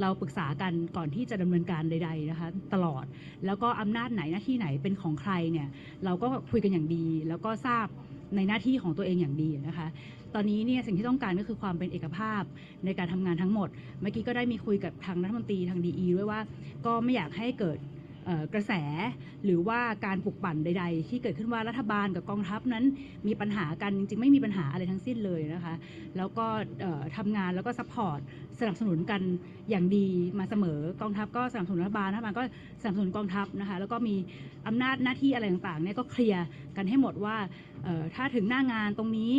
เราปรึกษากันก่อนที่จะดำเนินการใด ๆนะคะ ตลอดแล้วก็อำนาจไหนหน้าที่ไหนเป็นของใครเนี่ยเราก็คุยกันอย่างดี แล้วก็ทราบในหน้าที่ของตัวเองอย่างดีนะคะ ตอนนี้เนี่ยสิ่งที่ต้องการก็คือความเป็นเอกภาพในการทำงานทั้งหมด เมื่อกี้ก็ได้มีคุยกับทางรัฐมนตรีทางดีด้วยว่า ก็ไม่อยากให้เกิด กระแสหรือว่าการปลุกปั่นใด ๆ ที่เกิดขึ้นว่ารัฐบาลกับกองทัพนั้นมีปัญหากันจริงๆ ไม่มีปัญหาอะไรทั้งสิ้นเลยนะคะ แล้วก็เอ่อทำงานแล้วก็ซัพพอร์ตสนับสนุนกันอย่างดีมาเสมอกองทัพก็สนับสนุนรัฐบาลรัฐบาลก็สนับสนุนกองทัพนะคะแล้วก็มีอำนาจหน้าที่อะไรต่างๆเนี่ยก็เคลียร์กันให้หมดว่าถ้าถึงหน้างานตรงนี้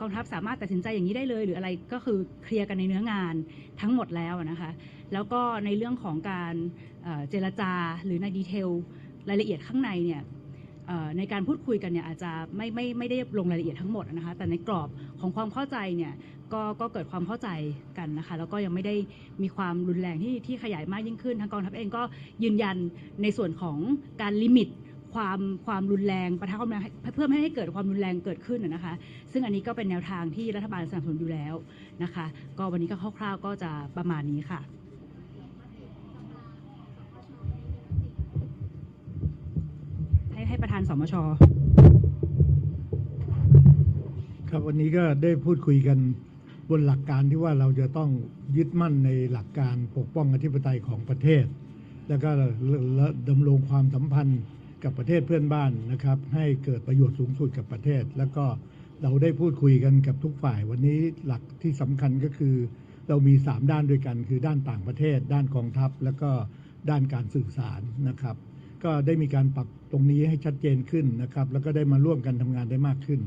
กองทัพสามารถตัดสินใจอย่างนี้ได้เลย หรืออะไรก็คือเคลียร์กันในเนื้องานทั้งหมดแล้วนะคะ แล้วก็ในเรื่องของการเจรจาหรือในดีเทลรายละเอียดข้างในเนี่ยในการพูดคุยกันเนี่ยอาจจะไม่ไม่ไม่ได้ลงรายละเอียดทั้งหมดนะคะแต่ในกรอบของความเข้าใจเนี่ยก็ก็เกิดความเข้าใจกันนะคะแล้วก็ยังไม่ได้มีความรุนแรงที่ที่ขยายมากยิ่งขึ้น ทางกองทัพเองก็ยืนยันในส่วนของการลิมิตความความรุนแรงประทะความแรงเพื่อไม่ให้เกิดความรุนแรงเกิดขึ้นนะนะคะ ซึ่งอันนี้ก็เป็นแนวทางที่รัฐบาลสนับสนุนอยู่แล้วนะคะ ก็วันนี้ก็คร่าวๆก็จะประมาณนี้ค่ะ ให้ประธานสมชครับวันนี้ก็ได้พูดคุยกันบนหลักการที่ว่าเราจะต้องยึดมั่นในหลักการปกป้องอธิปไตยของประเทศ แล้วก็ดำรงความสัมพันธ์กับประเทศเพื่อนบ้านนะครับ ให้เกิดประโยชน์สูงสุดกับประเทศ แล้วก็เราได้พูดคุยกันกับทุกฝ่าย วันนี้หลักที่สำคัญก็คือ เรามี 3 ด้านด้วยกัน คือด้านต่างประเทศ ด้านกองทัพ แล้วก็ด้านการสื่อสารนะครับ ก็ได้มีการปรับตรงนี้ให้ชัดเจนขึ้นนะครับ แล้วก็ได้มาร่วมกันทำงานได้มากขึ้น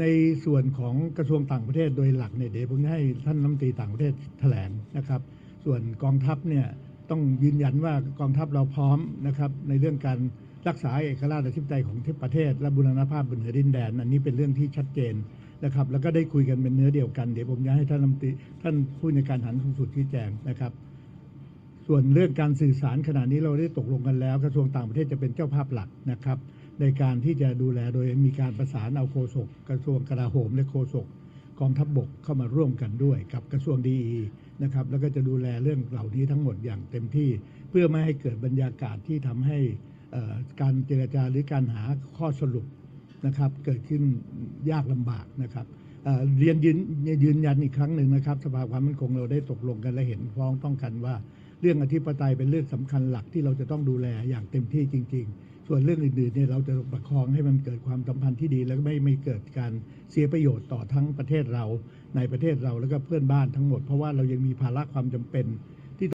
ในส่วนของกระทรวงต่างประเทศโดยหลักเนี่ยเดี๋ยวผมจะให้ท่านรัฐมนตรีต่างประเทศแถลงนะครับ ส่วนกองทัพเนี่ยต้องยืนยันว่ากองทัพเราพร้อมนะครับในเรื่องการรักษาเอกราชอธิปไตยของประเทศ และบูรณภาพบนเหนือดินแดน อันนี้เป็นเรื่องที่ชัดเจนนะครับ แล้วก็ได้คุยกันเป็นเนื้อเดียวกันเดี๋ยวผมจะให้ท่านรัฐมนตรีท่านผู้ในการหันสูงสุดชี้แจงนะครับ ส่วนเรื่องการสื่อสารขณะนี้เราได้ตกลงกันแล้วกระทรวงต่างประเทศจะเป็นเจ้าภาพหลักนะครับ ในการที่จะดูแลโดยมีการประสานเอาโฆษกกระทรวงกลาโหมและโฆษกกองทัพบบกเข้ามาร่วมกันด้วยกับกระทรวงดีนะครับแล้วก็จะดูแลเรื่องเหล่านี้ทั้งหมดอย่างเต็มที่ เพื่อไม่ให้เกิดบรรยากาศที่ทำให้การเจรจาหรือการหาข้อสรุปนะครับเกิดขึ้นยากลำบากนะครับเเรียนยืนยืนยันอีกครั้งหนึ่งนะครับ สภาความมั่นคงเราได้ตกลงกันและเห็นพ้องต้องกันว่า เรื่องอธิปไตยเป็นเรื่องสำคัญหลักที่เราจะต้องดูแลอย่างเต็มที่จริง ๆ ส่วนเรื่องอื่นๆเนี่ยเราจะประคองให้มันเกิดความสัมพันธ์ที่ดี แล้วก็ไม่ไม่เกิดการเสียประโยชน์ต่อทั้งประเทศเราในประเทศเราแล้วก็เพื่อนบ้านทั้งหมด เพราะว่าเรายังมีภาระความจำเป็น